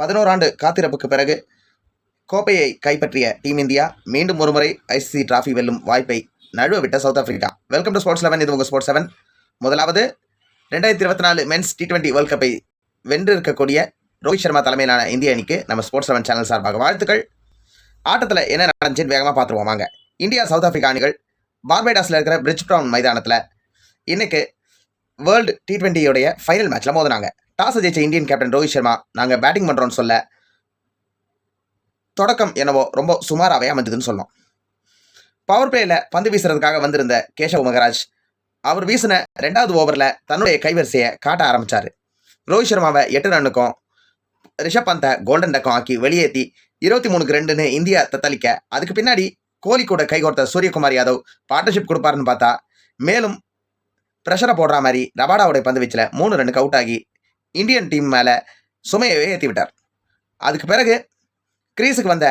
பதினோராண்டு காத்திருப்புக்கு பிறகு கோப்பையை கைப்பற்றிய டீம் இந்தியா மீண்டும் ஒருமுறை ஐசிசி டிராஃபி வெல்லும் வாய்ப்பை நழுவ விட்ட south Africa welcome to sports eleven இது உங்கள் ஸ்போர்ட்ஸ் செவன் முதலாவது ரெண்டாயிரத்தி இருபத்தி நாலு மென்ஸ் டி டுவெண்ட்டி வேர்ல்ட் கப்பை வென்றிருக்கக்கூடிய ரோஹித் சர்மா தலைமையிலான இந்திய அணிக்கு நம்ம ஸ்போர்ட்ஸ் செவன் சேனல் சார்பாக வாழ்த்துக்கள். ஆட்டத்தில் என்ன நடந்துச்சுன்னு வேகமாக பார்த்துருவோம் வாங்க. இந்தியா சவுத் ஆப்பிரிக்கா அணிகள் பார்பேடாஸில் இருக்கிற பிரிட்ஜ் டவுன் மைதானத்தில் இன்னைக்கு வேர்ல்டு டி டுவெண்ட்டியோடைய ஃபைனல் மேட்ச்சில் மோதினாங்க. டாஸ் ஜெயிச்ச இந்தியன் கேப்டன் ரோஹித் சர்மா நாங்கள் பேட்டிங் பண்ணுறோம்னு சொல்ல தொடக்கம் என்னவோ ரொம்ப சுமாராகவே அமைஞ்சதுன்னு சொல்லலாம். பவர் பிளேயில் பந்து வீசுறதுக்காக வந்திருந்த கேஷவ் மகராஜ் அவர் வீசின ரெண்டாவது ஓவரில் தன்னுடைய கைவரிசையை காட்ட ஆரம்பிச்சார். ரோஹித் சர்மாவை எட்டு ரன்னுக்கும் ரிஷப் பந்தை கோல்டன் டக்கம் ஆக்கி வெளியேற்றி இருபத்தி மூணுக்கு ரெண்டுன்னு இந்தியா தத்தளிக்க அதுக்கு பின்னாடி கோலி கூட கைகோர்த்த சூரியகுமார் யாதவ் பார்ட்னர்ஷிப் கொடுப்பாருன்னு பார்த்தா மேலும் ப்ரெஷரை போடுற மாதிரி ரபாடாவுடைய பந்து வீச்சில் மூணு ரன்னுக்கு அவுட் ஆகி இந்தியன் டீம் மேலே சுமையவே ஏற்றி விட்டார் அதுக்கு பிறகு கிரீஸுக்கு வந்த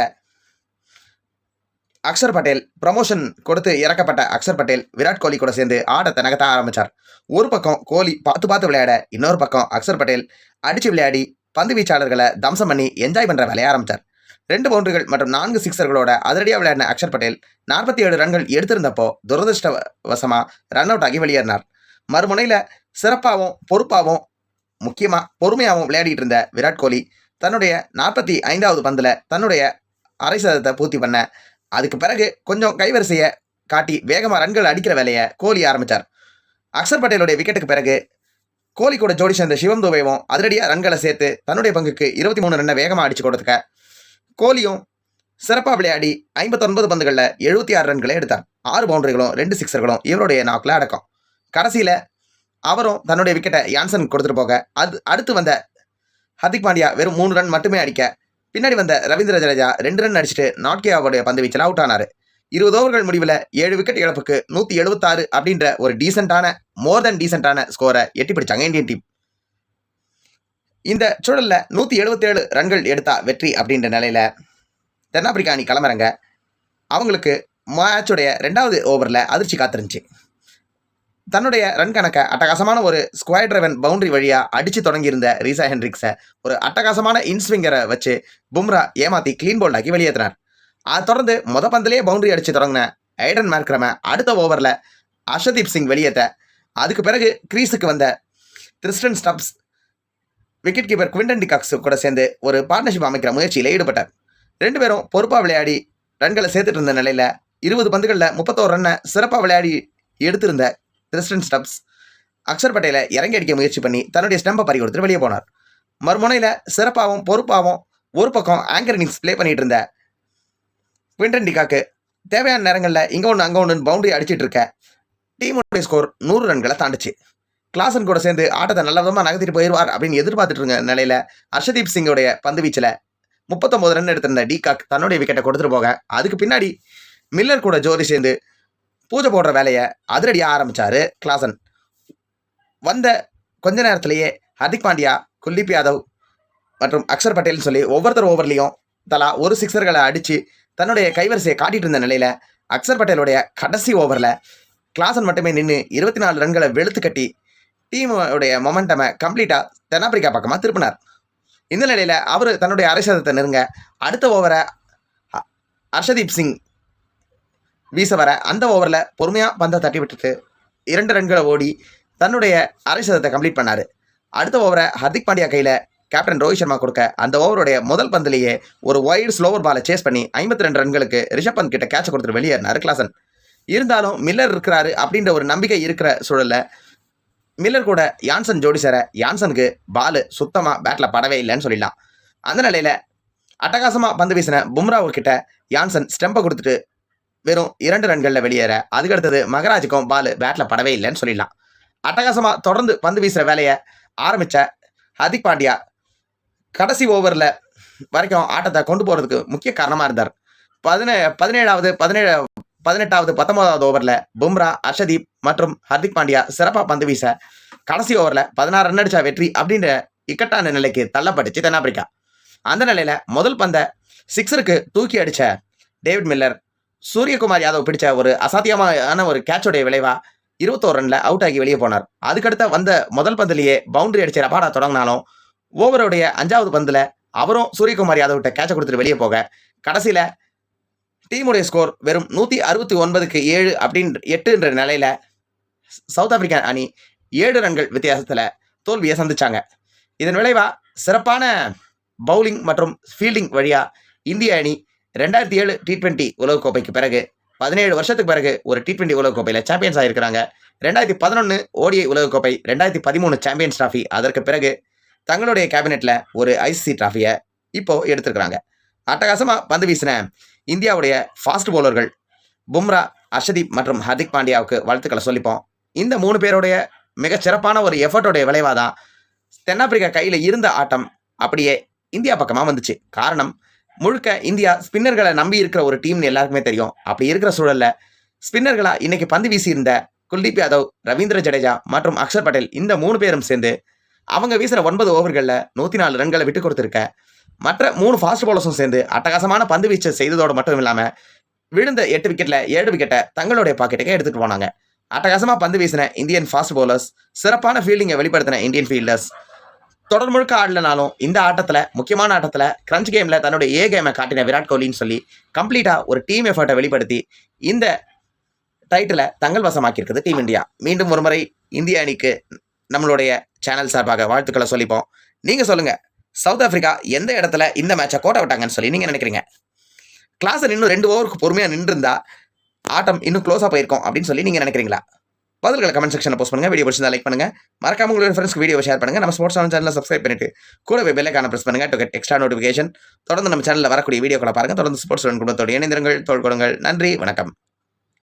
அக்ஷர் பட்டேல் ப்ரமோஷன் கொடுத்து இறக்கப்பட்ட அக்ஷர் பட்டேல் விராட் கோலி கூட சேர்ந்து ஆடத்தை நகர்த்த ஆரம்பிச்சார். ஒரு பக்கம் கோலி பார்த்து பார்த்து விளையாட இன்னொரு பக்கம் அக்ஷர் பட்டேல் அடித்து விளையாடி பந்து வீச்சாளர்களை தம்சம் பண்ணி என்ஜாய் பண்ணுற வேலையை ஆரம்பிச்சார். ரெண்டு பவுண்டரிகள் மற்றும் நான்கு சிக்ஸர்களோட அதிரடியாக விளையாடின அக்ஷர் பட்டேல் நாற்பத்தி ஏழு ரன்கள் எடுத்திருந்தப்போ துரதிருஷ்டவசமாக ரன் அவுட் ஆகி வெளியேறினார். மறுமுனையில் சிறப்பாகவும் பொறுப்பாகவும் முக்கியமாக பொறுமையாகவும் விளையாடிட்டு இருந்த விராட் கோலி தன்னுடைய நாற்பத்தி ஐந்தாவது பந்தில் தன்னுடைய அரை சதத்தை பூர்த்தி பண்ண அதுக்கு பிறகு கொஞ்சம் கைவரிசையை காட்டி வேகமாக ரன்கள் அடிக்கிற வேலையை கோலி ஆரம்பித்தார் அக்ஷர் பட்டேலுடைய விக்கெட்டுக்கு பிறகு கோலி கூட ஜோடி சேர்ந்த சிவம் துபேவும் அதிரடியாக ரன்களை சேர்த்து தன்னுடைய பங்குக்கு இருபத்தி மூணு ரன்னை வேகமாக அடிச்சு கொடுத்துக்க கோலியும் சிறப்பாக விளையாடி ஐம்பத்தொன்பது பந்துகளில் எழுபத்தி ஆறு ரன்களை எடுத்தார். ஆறு பவுண்டரிகளும் ரெண்டு சிக்ஸர்களும் இவருடைய நாக்கில் அடக்கம். கடைசியில் அவரும் தன்னுடைய விக்கெட்டை யான்சன் கொடுத்துட்டு போக. அது அடுத்து வந்த ஹர்திக் பாண்டியா வெறும் மூணு ரன் மட்டுமே அடிக்க. பின்னாடி வந்த ரவீந்திர ஜடேஜா ரெண்டு ரன் அடிச்சுட்டு நாட்கேவாவுடைய பந்து வீச்சில் அவுட் ஆனார். இருபது ஓவர்கள் முடிவில் ஏழு விக்கெட் இழப்புக்கு நூற்றி எழுபத்தாறு அப்படின்ற ஒரு டீசெண்டான மோர் தென் டீசெண்டான ஸ்கோரை எட்டி பிடிச்சாங்க இந்தியன் டீம் இந்த சூழலில் நூற்றி எழுபத்தேழு ரன்கள் எடுத்தா வெற்றி அப்படின்ற நிலையில் தென்னாப்பிரிக்கா அணி கிளம்புறாங்க. அவங்களுக்கு மேட்சுடைய ரெண்டாவது ஓவரில் அதிர்ச்சி காத்திருந்துச்சு. தன்னுடைய ரன் கணக்கை அட்டகாசமான ஒரு ஸ்கொயர் டிரைவன் பவுண்டரி வழியாக அடித்து தொடங்கியிருந்த ரீசா ஹென்ரிக்ஸை ஒரு அட்டகாசமான இன்ஸ்விங்கரை வச்சு பும்ரா ஏமாற்றி க்ளீன் போல்ட் ஆக்கி வெளியேற்றினார் அதை தொடர்ந்து மொத பந்திலேயே பவுண்டரி அடித்து தொடங்கின ஐடன் மேர்க்ரம அடுத்த ஓவரில் அஷதீப் சிங் வெளியேற்ற அதுக்கு பிறகு கிரீஸுக்கு வந்த Tristan Stubbs wicket keeper Quinton டிகாக்ஸ் கூட சேர்ந்து ஒரு பார்ட்னர்ஷிப் அமைக்கிற முயற்சியில் ஈடுபட்டார். ரெண்டு பேரும் பொறுப்பாக விளையாடி ரன்களை சேர்த்துட்டு இருந்த நிலையில் இருபது பந்துகளில் முப்பத்தோரு ரன்னை சிறப்பாக விளையாடி எடுத்திருந்த கிறிஸ்டன் ஸ்டப்ஸ் அக்ஷர் பட்டேலை இறங்கி அடிக்க முயற்சி பண்ணி தன்னுடைய ஸ்டம்பை பறி கொடுத்துட்டு வெளியே போனார். மறுமுனையில் சிறப்பாகவும் பொறுப்பாகவும் ஒரு பக்கம் ஆங்கர் இன்னிங்ஸ் ப்ளே பண்ணிகிட்டு இருந்த குவிண்டன் டிகாக்கு தேவையான நேரங்களில் இங்கே ஒன்று அங்கே ஒன்று பவுண்டரி அடிச்சிட்டு இருக்க டீமுடைய ஸ்கோர் நூறு ரன்களை தாண்டுச்சு. கிளாசன் கூட சேர்ந்து ஆட்டத்தை நல்ல விதமாக நகர்த்திட்டு போயிடுவார் அப்படின்னு எதிர்பார்த்துட்டு இருந்த நிலையில் ஹர்ஷதீப் சிங்கோடைய பந்து வீச்சில் முப்பத்தொம்பது ரன் எடுத்திருந்த டிகாக் தன்னுடைய விக்கெட்டை கொடுத்துட்டு போக அதுக்கு பின்னாடி மில்லர் கூட ஜோடி சேர்ந்து பூஜை போடுற வேலையை அதிரடியாக ஆரம்பித்தார் கிளாசன். வந்த கொஞ்ச நேரத்திலேயே ஹர்திக் பாண்டியா குல்தீப் யாதவ் மற்றும் அக்ஷர் பட்டேல்னு சொல்லி ஒவ்வொருத்தர் ஓவர்லேயும் தலா ஒரு சிக்ஸர்களை அடித்து தன்னுடைய கைவரிசையை காட்டிகிட்டு இருந்த நிலையில் அக்ஷர் பட்டேலுடைய கடைசி ஓவரில் கிளாசன் மட்டுமே நின்று இருபத்தி நாலு ரன்களை வெளுத்து கட்டி டீமுடைய மொமெண்டமை கம்ப்ளீட்டாக தென்னாப்பிரிக்கா பக்கமாக திருப்பினார். இந்த நிலையில் அவர் தன்னுடைய அரை சதத்தை நெருங்க அடுத்த ஓவரை அர்ஷதீப் ஹர்ஷதீப் சிங் வீச வர அந்த ஓவரில் பொறுமையாக பந்தை தட்டி விட்டுட்டு இரண்டு ரன்களை ஓடி தன்னுடைய அரை சதத்தை கம்ப்ளீட் பண்ணார். அடுத்த ஓவரை ஹர்திக் பாண்டியா கையில் கேப்டன் ரோஹித் சர்மா கொடுக்க அந்த ஓவருடைய முதல் பந்திலேயே ஒரு ஒயிட் ஸ்லோவர் பாலை சேஸ் பண்ணி ஐம்பத்தி ரெண்டு ரன்களுக்கு ரிஷப் பந்த் கிட்ட கேட்ச் கொடுத்துட்டு வெளியேறினார் கிளாசன் இருந்தாலும் மில்லர் இருக்கிறாரு அப்படின்ற ஒரு நம்பிக்கை இருக்கிற சூழலில் மில்லர் கூட யான்சன் ஜோடி சேர யான்சனுக்கு பாலு சுத்தமாக பேட்டில் படவே இல்லைன்னு சொல்லிடலாம். அந்த நிலையில் அட்டகாசமாக பந்து வீசின பும்ரா கிட்ட யான்சன் ஸ்டெம்பை கொடுத்துட்டு வெறும் இரண்டு ரன்களில் வெளியேற அதுக்கடுத்தது மகராஜுக்கும் பால் பேட்டில் படவே இல்லைன்னு சொல்லிடலாம். அட்டகாசமாக தொடர்ந்து பந்து வீசுகிற வேலையை ஆரம்பித்த ஹர்திக் பாண்டியா கடைசி ஓவரில் வரைக்கும் ஆட்டத்தை கொண்டு போகிறதுக்கு முக்கிய காரணமாக இருந்தார். பதினே பதினேழாவது பதினேழு பதினெட்டாவது பத்தொன்பதாவது ஓவரில் பும்ரா அர்ஷதீப் மற்றும் ஹர்திக் பாண்டியா சிறப்பாக பந்து வீச கடைசி ஓவரில் பதினாறு ரன் அடிச்சா வெற்றி அப்படின்ற இக்கட்டான நிலைக்கு தள்ளப்பட்டுச்சு தென்னாப்பிரிக்கா. அந்த நிலையில் முதல் பந்தை சிக்ஸருக்கு தூக்கி அடித்த டேவிட் மில்லர் சூரியகுமார் யாதவ் பிடிச்ச ஒரு அசாத்தியமான ஒரு கேட்சோடைய விளைவா இருபத்தோரு ரன்ல அவுட் ஆகி வெளியே போனார். அதுக்கடுத்த வந்த முதல் பந்திலேயே பவுண்டரி அடிச்ச ரபாடா தொடங்கினாலும் ஓவருடைய அஞ்சாவது பந்தில் அவரும் சூரியகுமார் யாதவ்கிட்ட கேட்சை கொடுத்துட்டு வெளியே போக கடைசியில் டீமுடைய ஸ்கோர் வெறும் நூற்றி அறுபத்தி ஒன்பதுக்கு ஏழு அப்படின்ற எட்டுன்ற நிலையில் சவுத் ஆப்பிரிக்கா அணி ஏழு ரன்கள் வித்தியாசத்தில் தோல்வியை சந்திச்சாங்க. இதன் விளைவாக சிறப்பான பவுலிங் மற்றும் ஃபீல்டிங் வழியாக இந்திய அணி ரெண்டாயிரத்தி ஏழு டி டுவெண்ட்டி உலகக்கோப்பைக்கு பிறகு பதினேழு வருஷத்துக்கு பிறகு ஒரு டி டுவெண்ட்டி உலகக்கோப்பையில் சாம்பியன்ஸ் ஆகிருக்கிறாங்க ரெண்டாயிரத்தி பதினொன்று ஓடிஐ உலகக்கோப்பை ரெண்டாயிரத்தி பதிமூணு சாம்பியன்ஸ் டிராஃபி அதற்கு பிறகு தங்களுடைய கேபினெட்டில் ஒரு ஐசிசி டிராஃபியை இப்போது எடுத்துருக்கிறாங்க. அட்டகாசமாக பந்து வீசின இந்தியாவுடைய ஃபாஸ்ட் பவுலர்கள் பும்ரா அர்ஷதீப் மற்றும் ஹர்திக் பாண்டியாவுக்கு வாழ்த்துக்களை சொல்லிப்போம். இந்த மூணு பேருடைய மிகச் சிறப்பான ஒரு எஃபர்ட்டோடைய விளைவாக தான் தென்னாப்பிரிக்கா கையில் இருந்த ஆட்டம் அப்படியே இந்தியா பக்கமாக வந்துச்சு. காரணம் முழுக்க இந்தியா ஸ்பின்னர்களை நம்பி இருக்கிற ஒரு டீம்னு எல்லாருக்குமே தெரியும். அப்படி இருக்கிற சூழல்ல ஸ்பின்னர்களா இன்னைக்கு பந்து வீசியிருந்த குல்தீப் யாதவ் ரவீந்திர ஜடேஜா மற்றும் அக்ஷர் பட்டேல் இந்த மூணு பேரும் சேர்ந்து அவங்க வீசுற ஒன்பது ஓவர்களில் நூற்றி நாலு ரன்களை விட்டு கொடுத்துருக்க மற்ற மூணு ஃபாஸ்ட் பவுலர்ஸும் சேர்ந்து அட்டகாசமான பந்து வீச்சு செய்ததோடு மட்டும் இல்லாமல் விழுந்த எட்டு விக்கெட்டில் ஏழு விக்கெட்டை தங்களுடைய பாக்கெட்டுக்கு எடுத்துகிட்டு போனாங்க. அட்டகாசமாக பந்து வீசின இந்தியன் ஃபாஸ்ட் பவுலர்ஸ் சிறப்பான ஃபீல்டிங்கை வெளிப்படுத்தின இந்தியன் ஃபீல்டர்ஸ் தொடர் முழுக்க ஆடலனாலும் இந்த ஆட்டத்தில் முக்கியமான ஆட்டத்தில் கிரன்ச் கேமில் தன்னுடைய ஏ கேமை காட்டின விராட் கோலின்னு சொல்லி கம்ப்ளீட்டாக ஒரு டீம் எஃபர்ட்டை வெளிப்படுத்தி இந்த டைட்டிலை தங்கள் வசமாக்கியிருக்குது டீம் இந்தியா மீண்டும் ஒரு முறை இந்திய அணிக்கு நம்மளுடைய சேனல் சார்பாக வாழ்த்துக்களை சொல்லிப்போம். நீங்கள் சொல்லுங்கள் சவுத் ஆஃப்ரிக்கா எந்த இடத்துல இந்த மேட்சை கோட்டை விட்டாங்கன்னு சொல்லி நீங்கள் நினைக்கிறீங்க? கிளாஸில் இன்னும் ரெண்டு ஓவருக்கு பொறுமையாக நின்றுருந்தா ஆட்டம் இன்னும் க்ளோஸாக போயிருக்கோம் அப்படின்னு சொல்லி நீங்கள் நினைக்கிறீங்களா? பதில்களை கமெண்ட் செக்ஷனில் போஸ்ட் பண்ணுங்கள் வீடியோ பிடிச்சிருந்தா லைக் பண்ணுங்கள் மறக்காம உங்களோட ஃப்ரெண்ட்ஸ்க்கு வீடியோ ஷேர் பண்ணுங்கள் நம்ம ஸ்போர்ட்ஸ் சேனலில் சப்ஸ்கிரைப் பண்ணிட்டு கூடவே பெல்லைக்கான ப்ரெஸ் பண்ணுங்க டு கெட் எக்ஸ்ட்ரா நோட்டிஃபிகேஷன் தொடர்ந்து நம்ம சேனலில் வரக்கூடிய வீடியோக்களை பாருங்கள் தொடர்ந்து ஸ்போர்ட்ஸ் குடும்பத்தோடு இணைந்திருங்கள். தோல் கொடுங்கள் நன்றி. வணக்கம்.